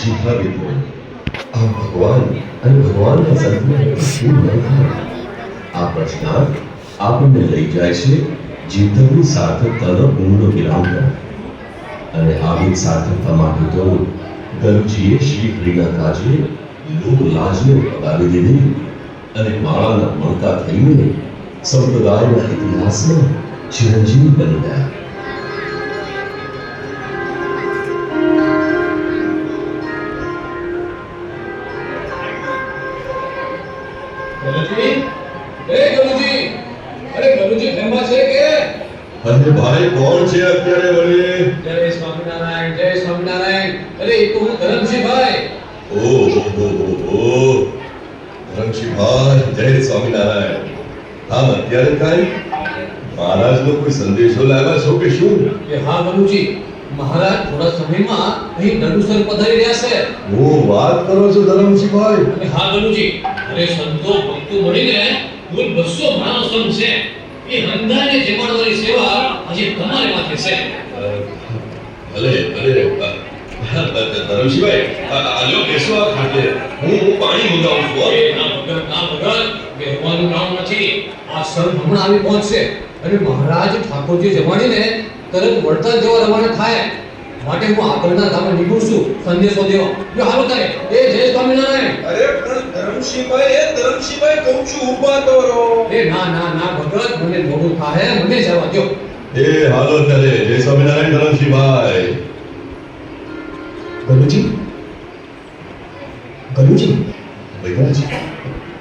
જી હા આ ભગવાન, અને ભગવાનના સંતને શું આ પ્રશ્નાર્થ આપણને લઈ જાય છે જીવનની સાર્થકતાનો ઊંડો વિરામ. તરફ અને આવી સાર્થકતા માટે તો દરજીએ શ્રી હરિના કાજે લોક લાજને પગાવી દીધી અને માળાના મણકા થઈને સંપ્રદાયના ઇતિહાસમાં ચિરંજીવી બની ગયા. ગલુજી એ ગલુજી અરે ગલુજી ફેમસ છે કે? અરે ભાઈ કોણ છે અત્યારે વળી? જય સ્વામિનારાયણ જય સ્વામિનારાયણ. અરે એ તો હું ધરમસિંહભાઈ. ઓ હો હો હો ભાઈ જય સ્વામિનારાયણ. આમ અત્યારે કાંઈ? મહારાજનો કોઈ સંદેશો લાવ્યા છો કે શું? કે હા ગલુજી મહારાજ થોડા સમયમાં અહીં દંડુસર પધારી રહ્યા છે. હું વાત કરો છો ધરમશીભાઈ અને હા ગલુજી અરે સંતો ભક્તો મળીને કુલ 200 માણસ સમ છે. એ હંધાને જમાડવાની સેવા આજે તમારે માથે છે. ભલે ભલે. ધરમશીભાઈ આ- આ લ્યો બેસો આ ખાતે હું હું પાણી મંગાવું છું. એ ના ભગત ના ભગત કહેવાનું કામ નથી. આ સંઘ હમણાં આવી પહોંચશે. અને મહારાજ ઠાકોરજી જમાડીને તરત વળતર જવા રવાના થાય. માટે હું આગળના ધામે નીકળું છું. સંદેશો દેવા. જો હાલો કરે એ જય સ્વામિનારાયણ. અરે પણ ધરમસિંહભાઈ એ ધરમસિંહભાઈ કહું છું ઊભા તો રહો એ ના ના ના ભગત મને મોડું થાય. મને જવા દો એ હાલો ત્યારે જય સ્વામિનારાયણ ધરમસિંહભાઈ. ગરુજી ગરુજી ભૈયાજી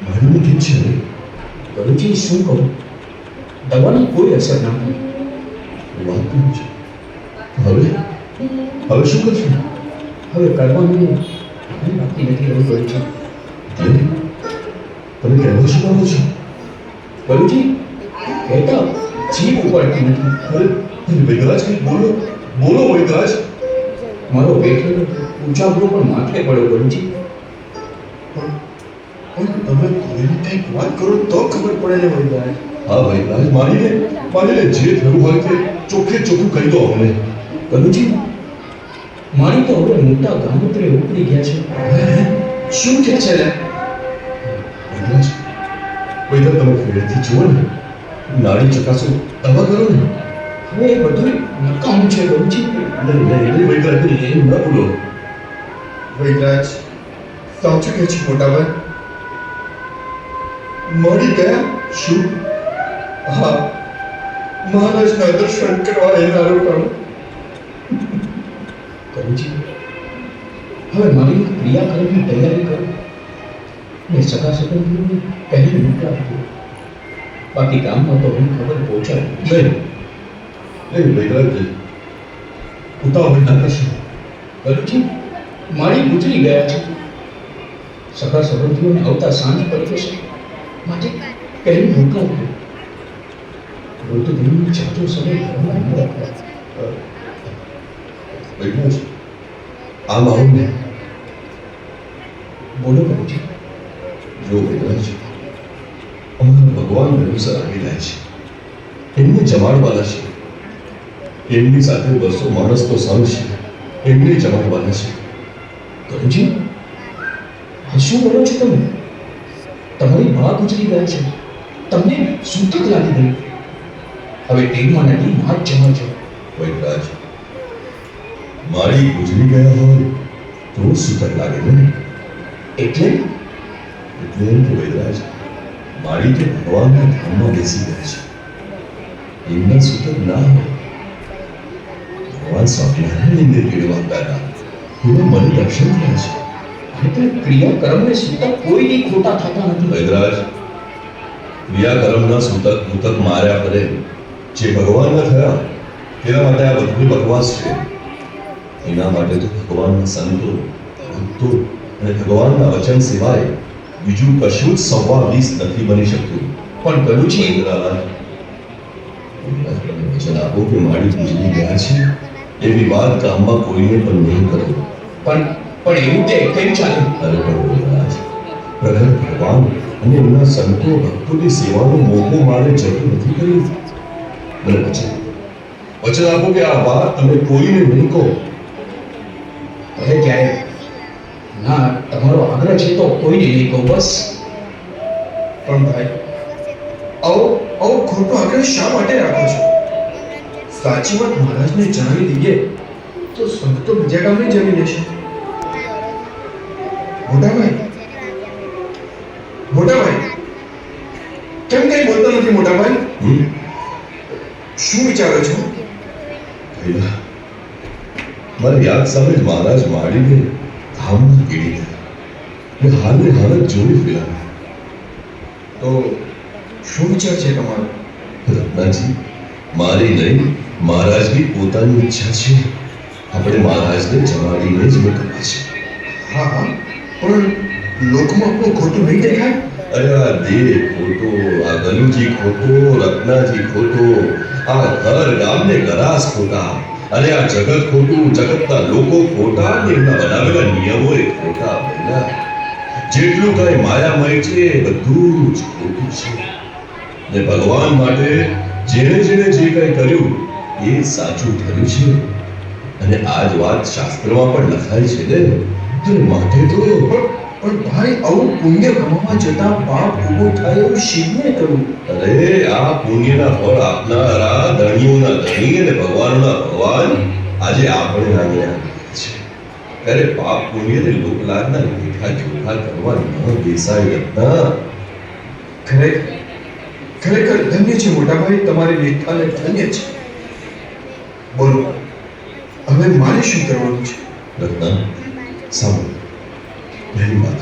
મારું કેમ છે. ગલુજી શું કહું? દવાની કોઈ અસર ના થઈ વાત કેમ છે હવે શું કરશું? હવે કરવાનું બાકી નથી એવું ગલુજી છે તમે કહેવા શું માંગો છો? ગલુજી કહેતા જીભ ઉપાડતી નથી. હવે વૈદરાજ કંઈક બોલો? બોલો વૈદરાજ મારો બેઠેલો ઉજાગરો પણ માથે પડ્યો ગલુજી પણ તમે કોઈને કંઈક વાત કરો તો ખબર પડે ને વૈદાય હા લે માનીને માનીને જે થયું હોય તે ચોખ્ખે ચોખ્ખું કહી દો અમને. ગલુજી મારી તો હવે મોટા ગામત્રે ઉપડી ગયા છે શું કે છે લે વૈદરાજ વૈદર તમે ફેરથી જુઓ ને નાડી ચકાસો દવા કરો ને હવે એ બધું નકામું છે ગલુજી નહીં નહીં નહીં વૈદરાજ નહીં એમ ન બોલો વૈદરાજ સાચું કહે છે મોટાભાઈ મળી ગયા શું હા મહારાજના દર્શન કરવા એના રોકાણું છે. હવે મારી ક્રિયાકર્મની તૈયારી કરો. ને સગા સંબંધીઓને પહેલી મોકલાવી દો બાકી ગામમાં તો હું ખબર પહોંચાડું. નહીં નહીં વૈદરાજ ઉતાવળ ના કરશો મારી ગુજરી ગયા છે. સગા સંબંધીઓને આવતા સાંજ પડી જશે. માટે પહેલી મોકલાવી દો મૃતદેહની જાતો સમય ઘરમાં ન રાખવા. આમ આવું ને બોલો બાબુજી જો છે અમારા ભગવાન રવિસર આવી રહ્યા છે. એમને જમાડવાના છે. એમની સાથે બસો માણસ તો સંઘ છે. એમને જમાડવાના છે. ગરુજી આ શું બોલો છો તમે? તમારી મા ગુજરી ગયા છે. તમને સૂતક લાગી ગઈ. હવે ટેનમાં નથી નાચ જમા વૈદરાજ મારી ગુજરી ગયા હોય તો સુતક લાગે ને એટલે? એટલે એમ વૈદરાજ મારી તો ભગવાનના ધામમાં બેસી ગયા છે. એમના સૂતક ના હોય. ભગવાન સ્વામિનારાયણ એમને તેડવા હતા એમાં મને દર્શન થયા છે. એટલે ક્રિયા કર્મને સૂતક કોઈની ખોટા થતા નથી. વૈદરાજ ના સૂતક ભૂતક માર્યા કરે જે ભગવાનના થયા તેના માટે આ બધું બકવાસ છે. એના માટે તો ભગવાનના સંતો ભક્તો અને ભગવાનના વચન સિવાય બીજું કશું જ સવા વીસ નથી બની શકતું. પણ વૈદરાજ વૈદરાજ, વચન આપો કે મારી પૂજની ગયા છે? એવી વાત ગામમાં કોઈને પણ નહીં કરો. પણ પણ એવું તે કેમ ચાલે? અરે પ્રભુરાજ પ્રગટ ભગવાન અને એમના સંતો ભક્તોની સેવાનો મોકો મારે જરૂર નથી કરી મને વચન વચન આપો કે આ વાત તમે કોઈને નહીં કહો. ભલે ત્યારે ના તમારો આગ્રહ છે તો કોઈ નહીં કહું બસ. પણ ભાઈ આવો આવો ખોટો આગ્રહ શા માટે રાખો છો? સાચી વાત મહારાજને જણાવી દઈએ તો સંત તો બીજા કામે જમી લેશે. મોટાભાઈ મોટાભાઈ કેમ કઈ બોલતો નથી મોટાભાઈ? શું વિચારો છો? મારી યાદ સામે મહારાજ માડીને ધામમાં પીડી ગયા. મેં હાલને હાલત જોઈ પેલા તો શું વિચાર છે તમારો? રત્નાજી મારી નહીં મહારાજની પોતાની ઈચ્છા છે. આપણે મહારાજને જમાડીને જ મોકલવા છે. હા હા. પણ લોકમાં આપણું ખોટું નહીં દેખાય? અરે આ દેહ ખોટો આ ગલુજી ખોટો રત્નાજી ખોટો આ ઘર ગામને ગરાસ ખોટા. અને આ જગત ખોટું, જગતના લોકો ખોટા અને એમના બનાવેલા નિયમો એ ખોટા ભઈલા જેટલું કઈ માયામય છે, એ બધું જ ખોટું છે. ને ભગવાન માટે જેણે જેણે જે કઈ કર્યું, એ સાચું થયું છે. અને આ જ વાત શાસ્ત્રમાં પણ લખાય છે ને. માટે તો પણ ભાઈ આવું પુણ્ય કમાવા જતા પાપ ઊભો થાય એવું શિવને કહ્યું. અરે આ પુણ્યના ફળ આપનારા ધણીઓના ધણી અને ભગવાનના ભગવાન આજે આપણે આવ્યા છે ત્યારે પાપ પુણ્યને લોકલાગના લેખા જોખા કરવા ન બેસાય રત્ના. ખરેખર ખરેખર ધન્ય છે મોટા ભાઈ તમારી લેખાને ધન્ય છે. બોલો હવે મારે શું કરવાનું છે? રત્ના સાંભળો. પહેલી વાત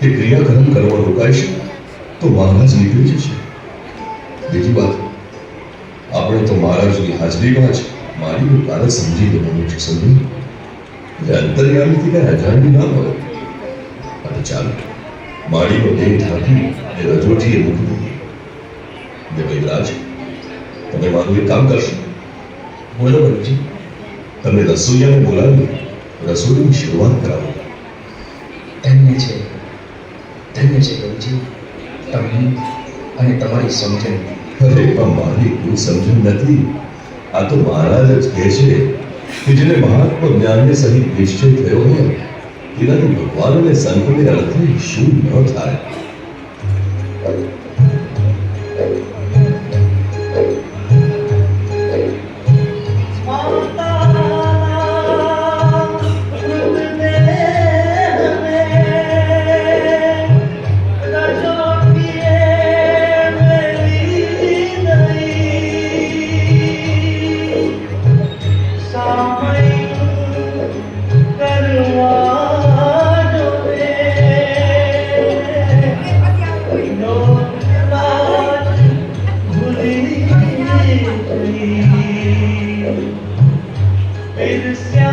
કે ક્રિયાકર્મ કરવા રોકાઈશ તો મહારાજ નીકળી જશે બીજી વાત આપણે તો મહારાજની હાજરીમાં જ મારી કારણ સમજી લેવાનું છે સમજ્યું એટલે અંતર્યામીથી કઈ અજાણ્યું ના મળે. અને ચાલો માળીનો દેહ ઢાંકી એ રજોટીએ મૂકી દઈએ ને વૈરાજ તમે મારું એક કામ કરશો. બોલો બનજી તમે રસોઈયાને બોલાવી રસોઈની શરૂઆત કરાવો. જે તમને અને તમારી સમજણ. અરે, પણ મારી કોઈ સમજણ નથી. આ તો મહારાજ જ કહે છે કે જેને મહાત્મા જ્ઞાનને સહિત નિશ્ચય થયો હોય, તેનાથી ભગવાન અને સંતોને અર્થે શું ન થાય? understand.